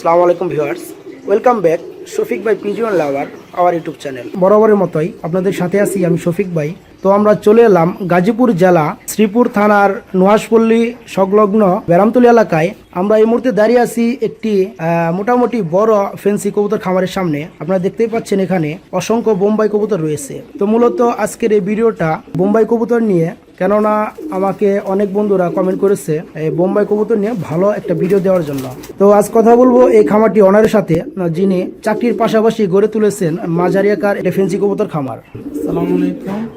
আসসালামু আলাইকুম viewers, welcome back, Shafiq ভাই pigeon lover, our YouTube channel. বরাবরের মতোই আপনাদের সাথে আছি আমি শফিক ভাই। তো আমরা চলে এলাম গাজীপুর জেলা, শ্রীপুর থানার নোয়াশপল্লী সংলগ্ন ব্যারামতলী এলাকায়। আমরা এই মুহূর্তে দাঁড়িয়ে আছি একটি মোটামুটি বড় ফেন্সি কবুতর খামারের সামনে। আপনারা দেখতেই পাচ্ছেন এখানে অসংখ্য বোম্বাই কবুতর রয়েছে। তো মূলত আজকের এই ভিডিওটা বোম্বাই কবুতর নিয়ে কেননা আমাকে অনেক বন্ধুরা কমেন্ট করেছে এই বোম্বাই কবুতর নিয়ে ভালো একটা ভিডিও দেওয়ার জন্য। তো আজ কথা বলব এই খামারটি অনারের সাথে যিনি চাকরির পাশাপাশি গড়ে তুলেছেন মাঝারি আকার এটা ফেন্সি কবুতর খামার।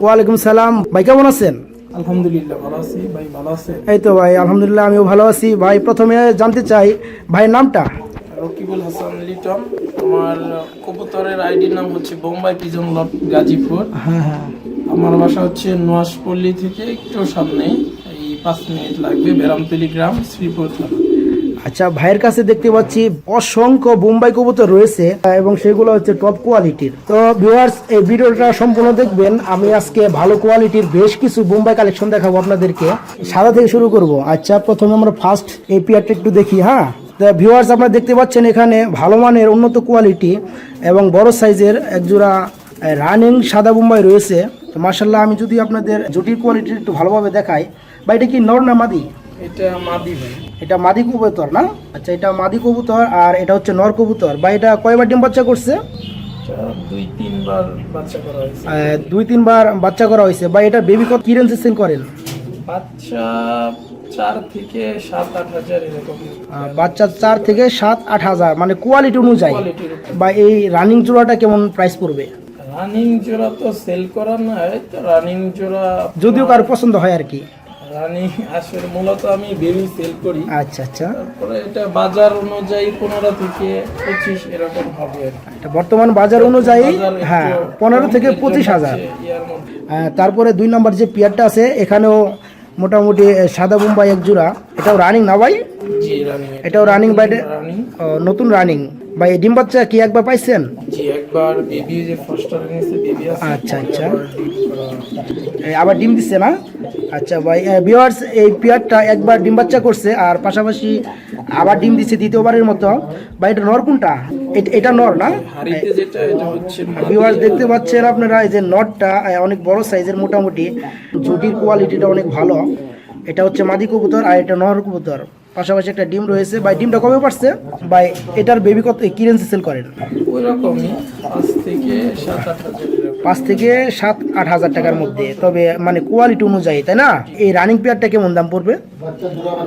ওয়ালাইকুম সালাম। ভাই কেমন আছেন? আলহামদুলিল্লাহ ভালো আছি। ভাই ভালো আছে এই তো ভাই আলহামদুলিল্লাহ আমিও ভালো আছি। ভাই প্রথমে জানতে চাই ভাইয়ের নামটা? রকিবুল হাসান লিটন। আমার কবুতরের আইডির নাম হচ্ছে বোম্বাই পিজন লব গাজীপুর। হ্যাঁ হ্যাঁ। আমার বাসা হচ্ছে নোয়াশপল্লী থেকে একটু সামনে। এই পাঁচ মিনিট লাগবে বেরামতলি গ্রাম, শ্রীপুর আচ্ছা ভাইয়ের কাছে দেখতে পাচ্ছি অসংখ্য বোম্বাই কবুতর রয়েছে এবং সেগুলো হচ্ছে টপ কোয়ালিটির তো ভিউয়ার্স এই ভিডিওটা সম্পূর্ণ দেখবেন। আমি আজকে ভালো কোয়ালিটির বেশ কিছু বোম্বাই কালেকশন দেখাবো আপনাদেরকে। সাদা থেকে শুরু করব। আচ্ছা প্রথমে আমরা ফার্স্ট এই পিয়ারটা একটু দেখি হ্যাঁ? তো ভিউয়ার্স আপনারা দেখতে পাচ্ছেন এখানে ভালো মানের উন্নত কোয়ালিটি এবং বড় সাইজের একজোড়া রানিং সাদা বোম্বাই রয়েছে। তো মার্শাল্লাহ আমি যদি আপনাদের জুটির কোয়ালিটি একটু ভালোভাবে দেখাই বা এটা কি নর না মাদি? এটা মাদি ভাই। এটা মাদি কবুতর না? আচ্ছা এটা মাদি কবুতর আর এটা হচ্ছে নর কবুতর। বা এটা কয়বার ডিম বাচ্চা করছে? দুই তিনবার বাচ্চা করা হয়েছে। দুই তিনবার বাচ্চা করা হয়েছে। বা এটা বেবি কত কি রেঞ্জে সেল করেন? বাচ্চা চার থেকে সাত আট হাজার এরকম। বাচ্চা চার থেকে সাত আট হাজার। মানে কোয়ালিটি অনুযায়ী। বা এই রানিং জোড়াটা কেমন প্রাইস পড়বে? রানিং জোড়া তো সেল করা নয় তো রানিং জোড়া যদিও কারও পছন্দ হয় আর কি। রানিং আসলে মূলত আমি বেবি সেল করি। আচ্ছা আচ্ছা। তারপরে এটা বাজার অনুযায়ী পনেরো থেকে পঁচিশ এরকম হবে এটা বর্তমান বাজার অনুযায়ী হ্যাঁ পনেরো থেকে পঁচিশ হাজার। আহ, তারপরে দুই নম্বর যে পেয়ারটা আছে এখানেও মোটামুটি সাদা বোম্বাই এক জোড়া। এটাও রানিং না ভাই জি রানিং এটাও রানিং ও, নতুন রানিং ভাই ডিম বাচ্চা কি একবার পাইছেন? জি একবার বেবি যে ফার্স্ট নিয়েছে বেবি আছে। আচ্ছা, আচ্ছা। আবার ডিম। দিচ্ছে না? আচ্ছা ভাই ভিওয়ার্স এই পেয়ারটা একবার ডিম বাচ্চা করছে আর পাশাপাশি আবার ডিম দিচ্ছে দ্বিতীয়বারের মতো। ভাই এটা নর কোনটা? এট- এটা নর না? ভিওয়ার্স দেখতে পাচ্ছেন আপনারা এই যে নরটা অনেক বড় সাইজের মোটামুটি। জুটির কোয়ালিটিটা অনেক ভালো। এটা হচ্ছে মাদি কবুতর আর এটা নর কবুতর। পাশাপাশি একটা ডিম রয়েছে। ভাই, ডিমটা কবে পারছে? ভাই, এটার বেবি কত কি সেল করেন? ওই রকমই পাঁচ থেকে সাত আট হাজার। পাঁচ থেকে সাত আট হাজার টাকার মধ্যে। তবে মানে কোয়ালিটি অনুযায়ী তাই না? এই রানিং পেয়ারটা কেমন দাম পড়বে?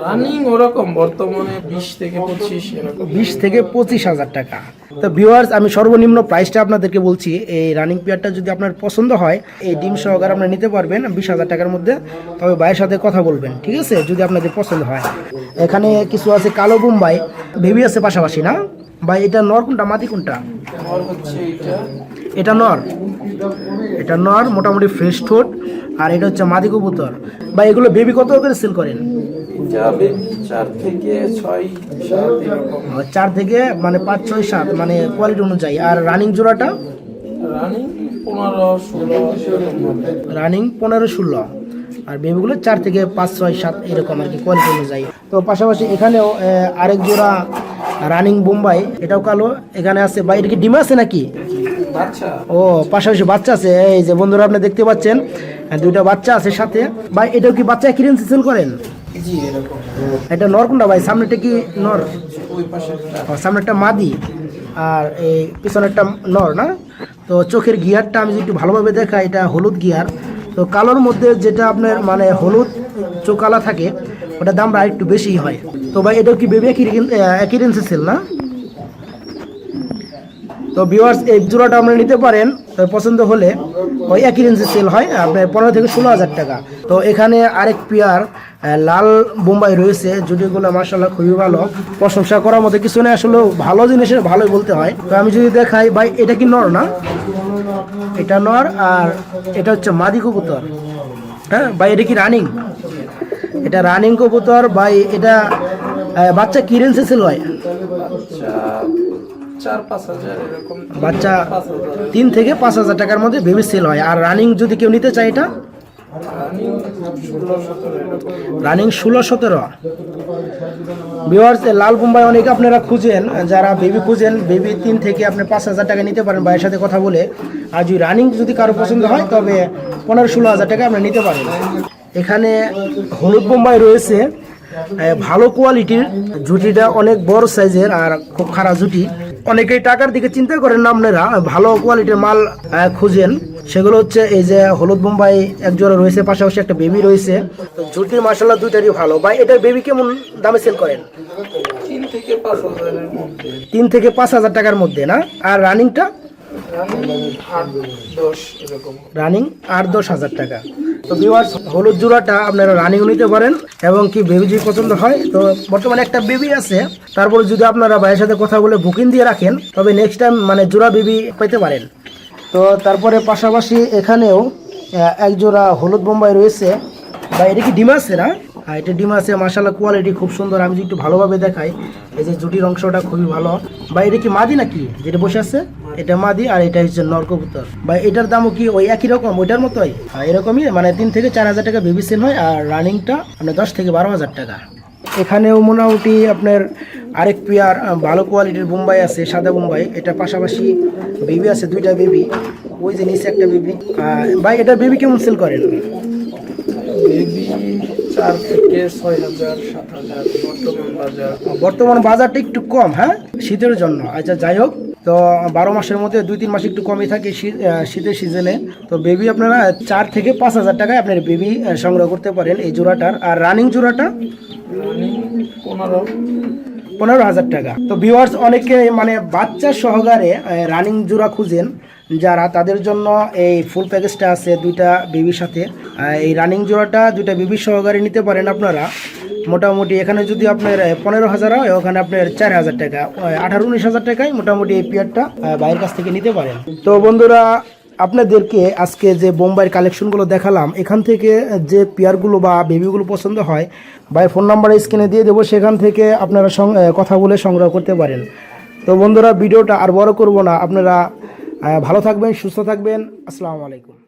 রানিং ওরকম বর্তমানে বিশ থেকে পঁচিশ এরকম। বিশ থেকে পঁচিশ হাজার টাকা। তো ভিউয়ার্স আমি সর্বনিম্ন প্রাইসটা আপনাদেরকে বলছি। এই রানিং পেয়ারটা যদি আপনার পছন্দ হয় এই ডিম সহকারে আপনারা নিতে পারবেন বিশ হাজার টাকার মধ্যে। তবে ভাইয়ের সাথে কথা বলবেন ঠিক আছে? যদি আপনাদের পছন্দ হয়। এখানে কিছু আছে কালো বোম্বাই। ভেবি আছে পাশাপাশি না? ভাই এটা নর কোনটা? মাটি কোনটা? হচ্ছে এটা এটা নর। এটা নর মোটামুটি ফ্রেশ ঠোঁট আর এটা হচ্ছে মাদি কবুতর। বা এগুলো বেবি কত করে সেল করেন? চার থেকে মানে পাঁচ ছয় সাত মানে কোয়ালিটি অনুযায়ী। আর রানিং জোড়াটা? রানিং পনেরো ষোলো আর বেবিগুলো চার থেকে পাঁচ ছয় সাত এরকম আর কি কোয়ালিটি অনুযায়ী। তো পাশাপাশি এখানেও আরেক জোড়া রানিং বোম্বাই এটাও কালো। এখানে আছে বা এটা কি ডিম আছে নাকি? ও পাশাপাশি বাচ্চা আছে। এই যে বন্ধুরা আপনি দেখতে পাচ্ছেন দুইটা বাচ্চা আছে সাথে। ভাই এটাও কি বাচ্চা কিরেন্সি সেল করেন? এটা নর কোনটা ভাই? সামনেটা কি নর? পাশে মাদি। আর এই পিছনেরটা নর না? তো চোখের গিয়ারটা আমি একটু ভালোভাবে দেখা এটা হলুদ গিয়ার। তো কালোর মধ্যে যেটা আপনার মানে হলুদ চোখ কালা থাকে ওটার দামটা আরেকটু বেশি হয়। তো ভাই এটাও কি বেবি একই একই রেঞ্জে সেল না? তো ভিউয়ার্স এই জোড়াটা আপনি নিতে পারেন। পছন্দ হলে ওই একই রেঞ্জে সেল হয়, আপনার পনেরো থেকে ষোলো হাজার টাকা। তো এখানে আরেক পেয়ার লাল বোম্বাই রয়েছে। জুটিগুলো মার্শাল্লাহ খুবই ভালো, প্রশংসা করার মতো কিছু নেই। আসলে ভালো জিনিসের ভালোই বলতে হয়। তো আমি যদি দেখাই, ভাই, এটা কি নর না? এটা নর আর এটা হচ্ছে মাদি কবুতর। হ্যাঁ ভাই, এটা কি রানিং এটা রানিং কবুতর, ভাই, এটা বাচ্চা কি রেঞ্জে সেল হয়? চার পাঁচ হাজার এরকম। বাচ্চা তিন থেকে পাঁচ হাজার টাকার মধ্যে বেবি সেল হয়। আর রানিং যদি কেউ নিতে চায় এটা? রানিং ষোলো সতেরো এরকম রানিং ষোলো সতেরো। ভিওয়ার্স লাল বোম্বাই অনেকে আপনারা খুঁজেন যারা বেবি খুঁজেন বেবি তিন থেকে আপনি পাঁচ হাজার টাকা নিতে পারেন ভাইয়ের সাথে কথা বলে। আর যদি রানিং যদি কারও পছন্দ হয় তবে পনেরো ষোলো হাজার টাকা আপনি নিতে পারেন। এখানে হলুদ বোম্বাই রয়েছে। ভালো কোয়ালিটির জুটিটা অনেক বড় সাইজের আর খুব খারাপ জুটি। অনেকেই টাকার দিকে চিন্তা করেন না আপনারা। ভালো কোয়ালিটির মাল খুঁজেন। সেগুলো হচ্ছে এই যে হলুদ বোম্বাই এক জোড়া রয়েছে পাশাপাশি একটা বেবি রয়েছে। তো জুটি মাসাল্লাহ দুইটারই ভালো। ভাই এটার বেবি কেমন দামে সেল করেন? তিন থেকে পাঁচ হাজার টাকার মধ্যে না? আর রানিংটা রানিং আট দশ হাজার টাকা। তো ভিউয়ার্স হলুদ জোড়াটা আপনারা রানিং নিতে পারেন এবং কি বেবি যদি পছন্দ হয়, তো বর্তমানে একটা বেবি আছে। তারপরে যদি আপনারা ভাইয়ের সাথে কথা বলে বুকিং দিয়ে রাখেন, তবে নেক্সট টাইম মানে জোড়া বেবি পেতে পারেন। তো তারপরে পাশাপাশি এখানেও এক জোড়া হলুদ বোম্বাই রয়েছে। বা এটা কি ডিম আছে না? হ্যাঁ এটা ডিম আছে মাসাল্লাহ কোয়ালিটি খুব সুন্দর। আমি যদি একটু ভালোভাবে দেখাই, এই যে জুটির অংশটা খুবই ভালো। বা এটা কি মাদি নাকি, যেটা বসে আছে? এটা মাদি আর এটা হচ্ছে নরকবুতর বা এটার দামও কি ওই একই রকম? ওইটার মতোই? এরকমই মানে তিন থেকে চার হাজার টাকা বেবি সেল হয় আর রানিংটা আপনার দশ থেকে বারো হাজার টাকা। এখানেও মোটামুটি আপনার আরেক পেয়ার ভালো কোয়ালিটির বোম্বাই আছে সাদা বোম্বাই। এটা পাশাপাশি বেবি আছে দুইটা বেবি ওই যে নিচে একটা বেবি ভাই এটা বেবি কেমন সেল করেন? বর্তমান বাজারটা একটু কম হ্যাঁ? শীতের জন্য। আচ্ছা যাই হোক তো বারো মাসের মধ্যে দুই তিন মাস একটু কমই থাকে শীত- শীতের সিজনে। তো বেবি আপনারা চার থেকে পাঁচ হাজার টাকায় আপনার বেবি সংগ্রহ করতে পারেন এই জোড়াটার। আর রানিং জোড়াটা? পনেরো পনেরো হাজার টাকা। তো ভিউয়ার্স অনেকে মানে বাচ্চা সহকারে রানিং জোড়া খুঁজেন। যারা তাদের জন্য এই ফুল প্যাকেজটা আছে দুইটা বেবির সাথে। এই রানিং জোড়াটা দুইটা বেবি সহকারে নিতে পারেন আপনারা। মোটামুটি এখানে যদি আপনার পনেরো হাজার হয়, ওখানে আপনার চার হাজার টাকা। আঠারো, উনিশ হাজার টাকায় মোটামুটি এই পেয়ারটা বাইরের কাছ থেকে নিতে পারেন। তো বন্ধুরা, আপনাদেরকে আজকে যে বোম্বাইয়ের কালেকশনগুলো দেখালাম, এখান থেকে যে পেয়ারগুলো বা বেবিগুলো পছন্দ হয় বা ফোন নাম্বার স্ক্রিনে দিয়ে দেবো, সেখান থেকে আপনারা কথা বলে সংগ্রহ করতে পারেন। তো বন্ধুরা, ভিডিওটা আর বড় করব না। আপনারা ভালো থাকবেন, সুস্থ থাকবেন। আসসালামু আলাইকুম।